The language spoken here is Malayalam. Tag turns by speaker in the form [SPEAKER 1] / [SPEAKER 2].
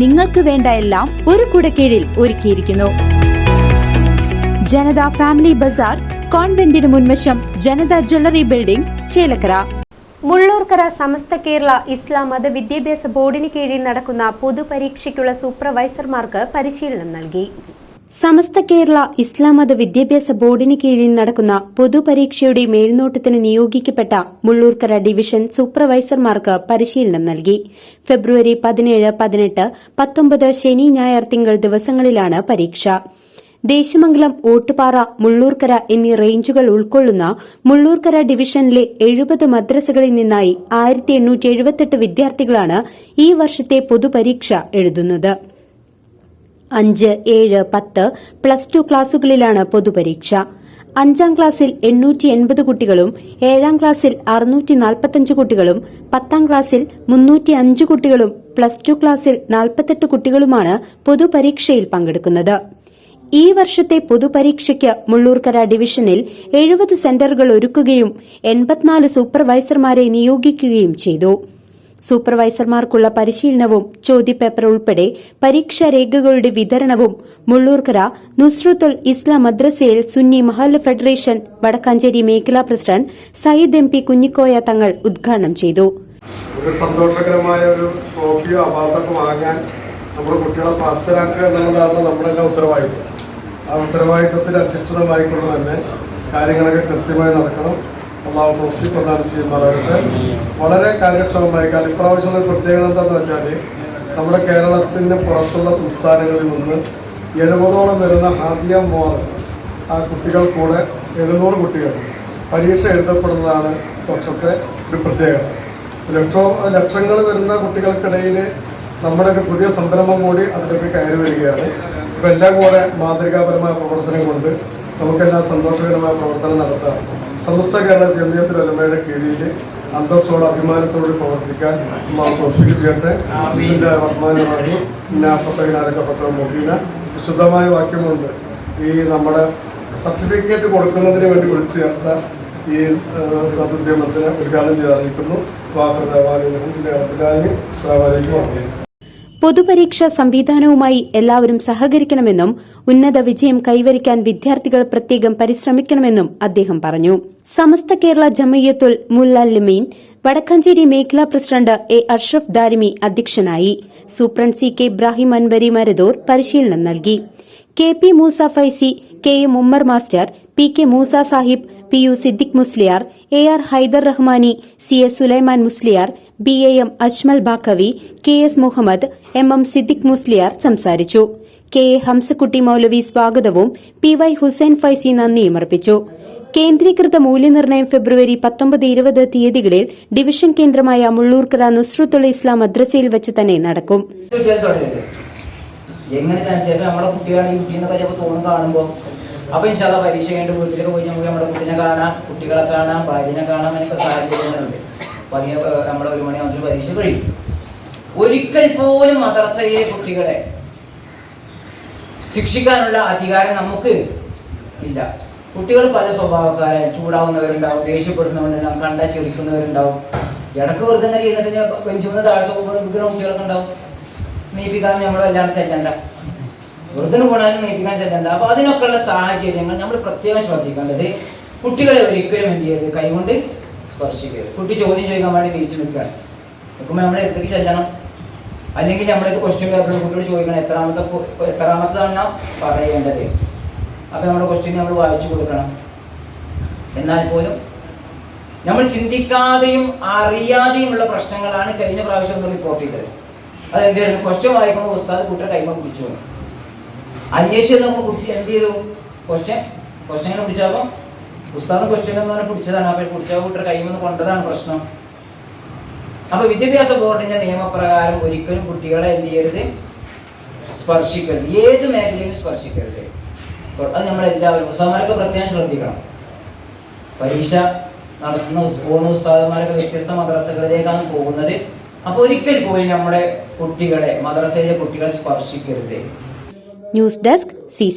[SPEAKER 1] നിങ്ങൾക്ക് വേണ്ട എല്ലാം ഒരു കുടക്കീഴിൽ ഒരുക്കിയിരിക്കുന്നു. ജനത ഫാമിലി ബസാർ കോൺവെന്റിന് മുൻവശം ജനത ജ്വല്ലറി ബിൽഡിംഗ് ചേലക്കര.
[SPEAKER 2] മുള്ളൂർക്കര സമസ്ത കേരള ഇസ്ലാം മത വിദ്യാഭ്യാസ ബോർഡിന് കീഴിൽ നടക്കുന്ന പൊതുപരീക്ഷയ്ക്കുള്ള സൂപ്പർവൈസർമാർക്ക് പരിശീലനം നൽകി. സമസ്ത കേരള ഇസ്ലാം മത വിദ്യാഭ്യാസ ബോർഡിന് കീഴിൽ നടക്കുന്ന പൊതുപരീക്ഷയുടെ മേൽനോട്ടത്തിന് നിയോഗിക്കപ്പെട്ട മുള്ളൂർക്കര ഡിവിഷൻ സൂപ്പർവൈസർമാർക്ക് പരിശീലനം നൽകി. ഫെബ്രുവരി പതിനേഴ് പതിനെട്ട് പത്തൊമ്പത് ശനി ഞായർ തിങ്കൾ ദിവസങ്ങളിലാണ് പരീക്ഷ. ദേശമംഗലം ഓട്ടുപാറ മുള്ളൂർക്കര എന്നീ റേഞ്ചുകൾ ഉൾക്കൊള്ളുന്ന മുള്ളൂർക്കര ഡിവിഷനിലെ എഴുപത് മദ്രസകളിൽ നിന്നായി ആയിരത്തി വിദ്യാർത്ഥികളാണ് ഈ വർഷത്തെ പൊതുപരീക്ഷ എഴുതുന്നത്. അഞ്ച് ഏഴ് പത്ത് പ്ലസ് ടു ക്ലാസുകളിലാണ് പൊതുപരീക്ഷ. അഞ്ചാം ക്ലാസ്സിൽ എണ്ണൂറ്റി എൺപത് കുട്ടികളും ഏഴാം ക്ലാസ്സിൽ അറുന്നൂറ്റി നാൽപ്പത്തഞ്ച് കുട്ടികളും പത്താം ക്ലാസ്സിൽ മുന്നൂറ്റി അഞ്ച് കുട്ടികളും പ്ലസ് ടു ക്ലാസ്സിൽ നാൽപ്പത്തെട്ട് കുട്ടികളുമാണ് പൊതുപരീക്ഷയിൽ പങ്കെടുക്കുന്നത്. ഈ വർഷത്തെ പൊതുപരീക്ഷയ്ക്ക് മുള്ളൂർക്കര ഡിവിഷനിൽ എഴുപത് സെന്ററുകൾ ഒരുക്കുകയും എൺപത്തിനാല് സൂപ്പർവൈസർമാരെ നിയോഗിക്കുകയും ചെയ്തു. സൂപ്പർവൈസർമാർക്കുള്ള പരിശീലനവും ചോദ്യപേപ്പർ ഉൾപ്പെടെ പരീക്ഷാ രേഖകളുടെ വിതരണവും മുള്ളൂർക്കര നുസ്രത്തുൽ ഇസ്ലാം മദ്രസയിൽ സുന്നി മഹല്ല് ഫെഡറേഷൻ വടക്കാഞ്ചേരി മേഖലാ president Sayyid M P Kunhikoya Thangal ഉദ്ഘാടനം ചെയ്തു.
[SPEAKER 3] ഒരു സന്തോഷകരമായ ഒരു ട്രോഫിയോ അവാർഡൊക്കെ വാങ്ങാൻ നമ്മുടെ കുട്ടികളെ പ്രാപ്തരാക്കുക എന്നുള്ളതാണ് നമ്മുടെ എല്ലാ ഉത്തരവാദിത്വം. ആ ഉത്തരവാദിത്വത്തിന് അധ്യക്ഷതമായിക്കൊണ്ട് തന്നെ കാര്യങ്ങളൊക്കെ കൃത്യമായി നടക്കണം. അള്ളാഹു തോഫി ചെയ്യുമാറാകട്ടെ. വളരെ കാര്യക്ഷമമായി കാരണം ഇപ്രാവശ്യമുള്ള പ്രത്യേകത എന്താണെന്ന് വെച്ചാൽ നമ്മുടെ കേരളത്തിന് പുറത്തുള്ള സംസ്ഥാനങ്ങളിൽ നിന്ന് എഴുപതോളം വരുന്ന ഹാദിയ മോർ ആ കുട്ടികൾ കൂടെ എഴുന്നൂറ് കുട്ടികൾ പരീക്ഷ എഴുതപ്പെടുന്നതാണ് വർഷത്തെ ഒരു പ്രത്യേകത. ലക്ഷോ ലക്ഷങ്ങൾ വരുന്ന കുട്ടികൾക്കിടയിൽ നമ്മുടെ ഒരു പുതിയ സംരംഭം കൂടി അതിലേക്ക് കയറി വരികയാണ്. ഇപ്പം എല്ലാം കൂടെ മാതൃകാപരമായ പ്രവർത്തനം കൊണ്ട് നമുക്കെല്ലാം സന്തോഷകരമായ പ്രവർത്തനം നടത്താം. സമസ്ത കേരള ജമിയത്തിൽ ഒലമയുടെ കീഴിൽ അന്തസ്സോട് അഭിമാനത്തോട് പ്രവർത്തിക്കാൻ തൗഫീഖ് ചെയ്യട്ടെ. ബിസ്മില്ലാ റഹ്മാൻ റഹീം. ഇന്നാഫത്തീനാലക്കപ്പെട്ട മുബീന. വിശുദ്ധമായ വാക്യമുണ്ട്. ഈ നമ്മുടെ സർട്ടിഫിക്കറ്റ് കൊടുക്കുന്നതിന് വേണ്ടി വിളിച്ചു ചേർത്ത ഈ സതുദ്യമത്തിന് ഉദ്ഘാടനം ചെയ്തറിയിക്കുന്നു അറിയിക്കുന്നു. അബ്ദുലാലി അസ്സാം വലൈക്കും
[SPEAKER 2] പൊതുപരീക്ഷാ സംവിധാനവുമായി എല്ലാവരും സഹകരിക്കണമെന്നും ഉന്നത വിജയം കൈവരിക്കാൻ വിദ്യാർത്ഥികൾ പ്രത്യേകം പരിശ്രമിക്കണമെന്നും അദ്ദേഹം പറഞ്ഞു. സമസ്ത കേരള ജമയ്യത്തുൽ മുല്ലമീൻ വടക്കാഞ്ചേരി മേഖലാ പ്രസിഡന്റ് എ അഷ്റഫ് ദാരിമി അധ്യക്ഷനായി. Superintendent C K Ibrahim Anwari Maradur പരിശീലനം നൽകി. K P Moosa Faizy K M Ummer master P K Moosa Sahib P U Siddique Musliyar A R Haidar Rahmani C S Sulaiman Musliyar B A M Ajmal Baqavi K S Muhammad M M Siddique Musliyar സംസാരിച്ചു. കെ എ ഹംസക്കുട്ടി മൌലവി സ്വാഗതവും പി വൈ ഹുസൈൻ ഫൈസി നന്ദിയും അർപ്പിച്ചു. കേന്ദ്രീകൃത മൂല്യനിർണയം ഫെബ്രുവരി പത്തൊമ്പത് ഇരുപത് തീയതികളിൽ ഡിവിഷൻ കേന്ദ്രമായ മുള്ളൂർക്കര നുസ്രത്തുൽ ഇസ്ലാം മദ്രസയിൽ വെച്ച് തന്നെ നടക്കും.
[SPEAKER 4] എങ്ങനെ ചാൻസ്? ചിലപ്പോൾ നമ്മുടെ കുട്ടികളാണ് ചിലപ്പോൾ തോന്നും കാണുമ്പോൾ അപ്പോൾ ഇൻഷാല്ല പരീക്ഷ കഴിഞ്ഞിട്ട് വീട്ടിലൊക്കെ പോയി കുട്ടീനെ കാണാം കുട്ടികളെ കാണാം ഭാര്യനെ കാണാം എന്നൊക്കെ സാഹചര്യങ്ങളുണ്ട്. വലിയ നമ്മൾ ഒരു മണിയാകുമ്പോൾ പരീക്ഷ കഴിയും. ഒരിക്കൽ പോലും മദ്രസയിലെ കുട്ടികളെ ശിക്ഷിക്കാനുള്ള അധികാരം നമുക്ക് ഇല്ല. കുട്ടികൾ പല സ്വഭാവക്കാരെ ചൂടാവുന്നവരുണ്ടാവും ദേഷ്യപ്പെടുന്നവരുണ്ടാവും കണ്ട ചെറുക്കുന്നവരുണ്ടാവും ഇടയ്ക്ക് വെറുതെ ഇങ്ങനെ ചെയ്തിട്ട് ബെഞ്ചുമെന്ന് താഴത്തെ വിൽക്കുന്ന കുട്ടികളൊക്കെ ഉണ്ടാവും. നീപ്പിക്കാൻ നമ്മൾ വല്ലാണ്ട് ചെല്ലണ്ട. വെറുതെ പോണാലും നീപ്പിക്കാൻ ചെല്ലണ്ട. അപ്പൊ അതിനൊക്കെയുള്ള സാഹചര്യങ്ങൾ നമ്മൾ പ്രത്യേകം ശ്രദ്ധിക്കേണ്ടത് കുട്ടികളെ ഒരിക്കലും എന്ത് ചെയ്യരുത്. കൈകൊണ്ട് സ്പർശിക്കരുത്. കുട്ടി ചോദ്യം ചോദിക്കാൻ വേണ്ടി തിരിച്ചു നിൽക്കുകയാണ്. നിൽക്കുമ്പോൾ നമ്മുടെ അടുത്തേക്ക് ചെല്ലണം. അല്ലെങ്കിൽ നമ്മുടെ ക്വസ്റ്റ്യൻ പേപ്പർ കുട്ടിയോട് ചോദിക്കണം എത്രാമത്തെ എത്രാമത്തതാണ് ഞാൻ പറയേണ്ടത്? അപ്പോൾ നമ്മുടെ ക്വസ്റ്റ്യൻ നമ്മൾ വായിച്ചു കൊടുക്കണം. എന്നാൽ പോലും നമ്മൾ ചിന്തിക്കാതെയും അറിയാതെയും ഉള്ള പ്രശ്നങ്ങളാണ് കഴിഞ്ഞ പ്രാവശ്യം നമ്മൾ റിപ്പോർട്ട് ചെയ്തത്. അതെന്തായിരുന്നു ക്വസ്റ്റ്യൻ വായിക്കുമ്പോൾ ഉസ്താദ് കുട്ടിയുടെ കൈമ പിടിച്ചു അന്വേഷിച്ച് നോക്കുമ്പോൾ കുട്ടി എന്ത് ചെയ്തു? ക്വസ്റ്റ്യൻ ഇങ്ങനെ പിടിച്ചപ്പോൾ ഉസ്താദ് ക്വസ്റ്റ്യൻ എന്ന് പറഞ്ഞാൽ പിടിച്ചതാണ്. അപ്പോൾ പിടിച്ച കൂട്ടർ കൈമെന്ന് കൊണ്ടതാണ് പ്രശ്നം. അപ്പൊ വിദ്യാഭ്യാസ ബോർഡിന്റെ നിയമപ്രകാരം ഒരിക്കലും കുട്ടികളെ എന്ത് ചെയ്യരുത്? സ്പർശിക്കരുത്. ഏത് മേഖലയും സ്പർശിക്കരുത്. അത് നമ്മൾ എല്ലാവരും ഉസ്താദന്മാരൊക്കെ പ്രത്യേകം ശ്രദ്ധിക്കണം. പരീക്ഷ നടത്തുന്ന പോകുന്ന ഉസ്താദന്മാരൊക്കെ വ്യത്യസ്ത മദ്രസകളിലേക്കാണ് പോകുന്നത്. അപ്പൊ ഒരിക്കൽ പോയി നമ്മുടെ കുട്ടികളെ മദ്രസയിലെ കുട്ടികളെ സ്പർശിക്കരുത്.
[SPEAKER 2] News desk C